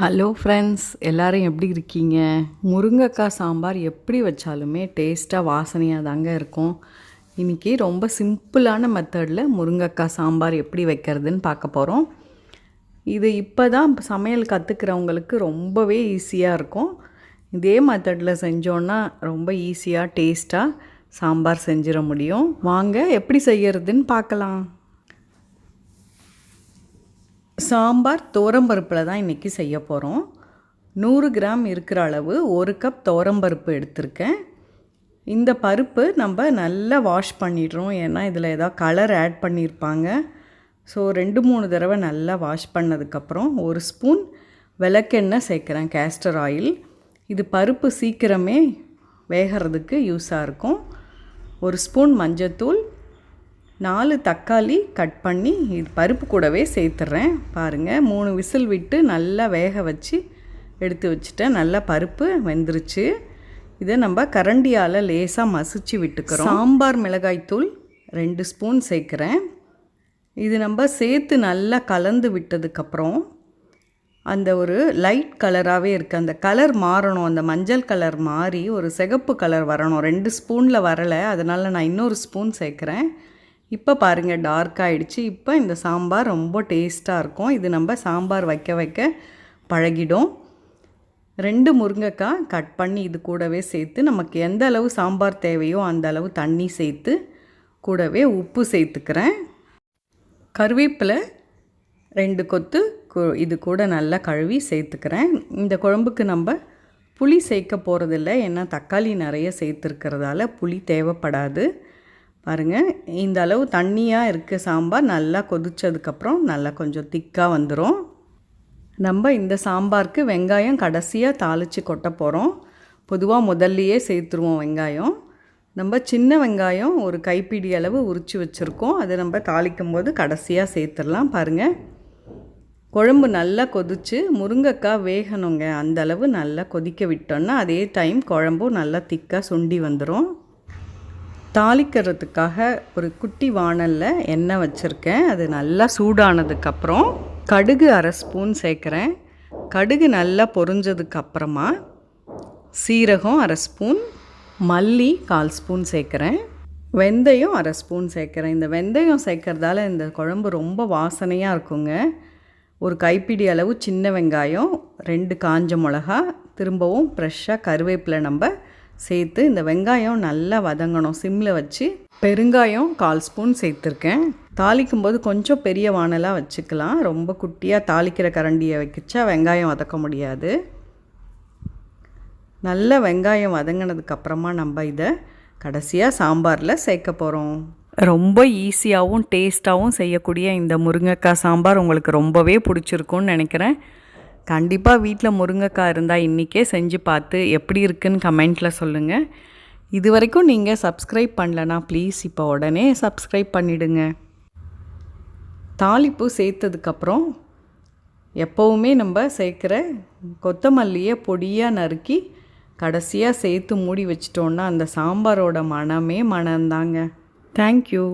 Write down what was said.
Hello friends எல்லோரும் எப்படி இருக்கீங்க? முருங்கைக்காய் சாம்பார் எப்படி வச்சாலுமே டேஸ்ட்டாக வாசனையாக தாங்க இருக்கும். இன்றைக்கி ரொம்ப சிம்பிளான மெத்தடில் முருங்கைக்காய் சாம்பார் எப்படி வைக்கிறதுன்னு பார்க்க போகிறோம் இது இப்போ தான் சமையல் கற்றுக்கிறவங்களுக்கு ரொம்பவே ஈஸியாக இருக்கும். இதே மெத்தடில் செஞ்சோன்னா ரொம்ப ஈஸியாக டேஸ்ட்டாக சாம்பார் செஞ்சிட முடியும். வாங்க எப்படி செய்யறதுன்னு பார்க்கலாம். சாம்பார் தோரம்பருப்பில் தான் இன்றைக்கி செய்ய போகிறோம் நூறு கிராம் இருக்கிற அளவு ஒரு கப் தோரம்பருப்பு எடுத்திருக்கேன். இந்த பருப்பு நம்ம நல்லா வாஷ் பண்ணிடுறோம். ஏன்னா இதில் ஏதாவது கலர் ஆட் பண்ணியிருப்பாங்க ஸோ ரெண்டு மூணு தடவை நல்லா வாஷ் பண்ணதுக்கப்புறம் ஒரு ஸ்பூன் விளக்கெண்ணெய் சேர்க்குறேன் கேஸ்டர் ஆயில் இது பருப்பு சீக்கிரமே வேகிறதுக்கு யூஸாக இருக்கும். ஒரு ஸ்பூன் மஞ்சத்தூள் நாலு தக்காளி கட் பண்ணி இது பருப்பு கூடவே சேர்த்துட்றேன் பாருங்கள் மூணு விசில் விட்டு நல்லா வேக வச்சு எடுத்து வச்சுட்டேன். நல்லா பருப்பு வெந்துருச்சு. இதை நம்ம கரண்டியால் லேசாக மசிச்சு விட்டுக்கிறோம். சாம்பார் மிளகாய்த்தூள் ரெண்டு ஸ்பூன் சேர்க்குறேன். இது நம்ம சேர்த்து நல்லா கலந்து விட்டதுக்கப்புறம் அந்த ஒரு லைட் கலராகவே இருக்குது அந்த கலர் மாறணும். அந்த மஞ்சள் கலர் மாறி ஒரு சிகப்பு கலர் வரணும். ரெண்டு ஸ்பூனில் வரலை. அதனால் நான் இன்னொரு ஸ்பூன் சேர்க்குறேன். இப்போ பாருங்கள் டார்க் ஆகிடுச்சு இப்போ இந்த சாம்பார் ரொம்ப டேஸ்ட்டாக இருக்கும். இது நம்ம சாம்பார் வைக்க வைக்க பழகிடும். ரெண்டு முருங்கைக்காய் கட் பண்ணி இது கூடவே சேர்த்து நமக்கு எந்த அளவு சாம்பார் தேவையோ அந்த அளவு தண்ணி சேர்த்து கூடவே உப்பு சேர்த்துக்கிறேன். கருவேப்பிலை ரெண்டு கொத்து இது கூட நல்லா கழுவி சேர்த்துக்கிறேன். இந்த குழம்புக்கு நம்ம புளி சேர்க்க போகிறதில்ல ஏன்னா தக்காளி நிறைய சேர்த்துருக்கிறதால புளி தேவைப்படாது. பாருங்கள் இந்த அளவு தண்ணியாக இருக்க சாம்பார் நல்லா கொதித்ததுக்கப்புறம் நல்லா கொஞ்சம் திக்காக வந்துடும் நம்ம இந்த சாம்பாருக்கு வெங்காயம் கடைசியாக தாளித்து கொட்ட போகிறோம் பொதுவாக முதல்லையே சேர்த்துருவோம் வெங்காயம். நம்ம சின்ன வெங்காயம் ஒரு கைப்பிடி அளவு உரித்து வச்சுருக்கோம். அதை நம்ம தாளிக்கும் போது கடைசியாக சேர்த்துடலாம் பாருங்கள் குழம்பு நல்லா கொதித்து முருங்கைக்காய் வேகணுங்க. அந்த அளவு நல்லா கொதிக்க விட்டோன்னா அதே டைம் குழம்பும் நல்லா திக்காக சுண்டி வந்துடும் தாளிக்கிறதுக்காக ஒரு குட்டி வானலில் எண்ணெய் வச்சுருக்கேன். அது நல்லா சூடானதுக்கப்புறம் கடுகு அரை ஸ்பூன் சேர்க்குறேன். கடுகு நல்லா பொரிஞ்சதுக்கப்புறமா சீரகம் அரை ஸ்பூன் மல்லி கால் ஸ்பூன் சேர்க்குறேன். வெந்தயம் அரை ஸ்பூன் சேர்க்குறேன். இந்த வெந்தயம் சேர்க்குறதால இந்த குழம்பு ரொம்ப வாசனையாக இருக்குங்க. ஒரு கைப்பிடி அளவு சின்ன வெங்காயம் ரெண்டு காஞ்ச மிளகா திரும்பவும் ஃப்ரெஷ்ஷாக கருவேப்பிலை நம்ம சேர்த்து இந்த வெங்காயம் நல்லா வதங்கணும். சிம்மில் வச்சு பெருங்காயம் கால் ஸ்பூன் சேர்த்துருக்கேன். தாளிக்கும் போது கொஞ்சம் பெரிய வானலாக வச்சுக்கலாம். ரொம்ப குட்டியாக தாளிக்கிற கரண்டியை வைக்கிச்சா வெங்காயம் வதக்க முடியாது. நல்ல வெங்காயம் வதங்கினதுக்கப்புறமா நம்ம இதை கடைசியாக சாம்பாரில் சேர்க்க போகிறோம் ரொம்ப ஈஸியாகவும் டேஸ்ட்டாகவும் செய்யக்கூடிய இந்த முருங்கைக்காய் சாம்பார் உங்களுக்கு ரொம்பவே பிடிச்சிருக்குன்னு நினைக்கிறேன். கண்டிப்பாக வீட்டில் முருங்கைக்காய் இருந்தால் இன்றைக்கே செஞ்சு பார்த்து எப்படி இருக்குன்னு கமெண்ட்டில் சொல்லுங்கள் இது வரைக்கும் நீங்கள் சப்ஸ்கிரைப் பண்ணலனா ப்ளீஸ் இப்போ உடனே சப்ஸ்கிரைப் பண்ணிவிடுங்க தாளிப்பு சேர்த்ததுக்கப்புறம் எப்போவுமே நம்ம சேர்க்குற கொத்தமல்லியை பொடியாக நறுக்கி கடைசியாக சேர்த்து மூடி வச்சிட்டோன்னா அந்த சாம்பாரோட மனமே மனந்தாங்க தேங்க்யூ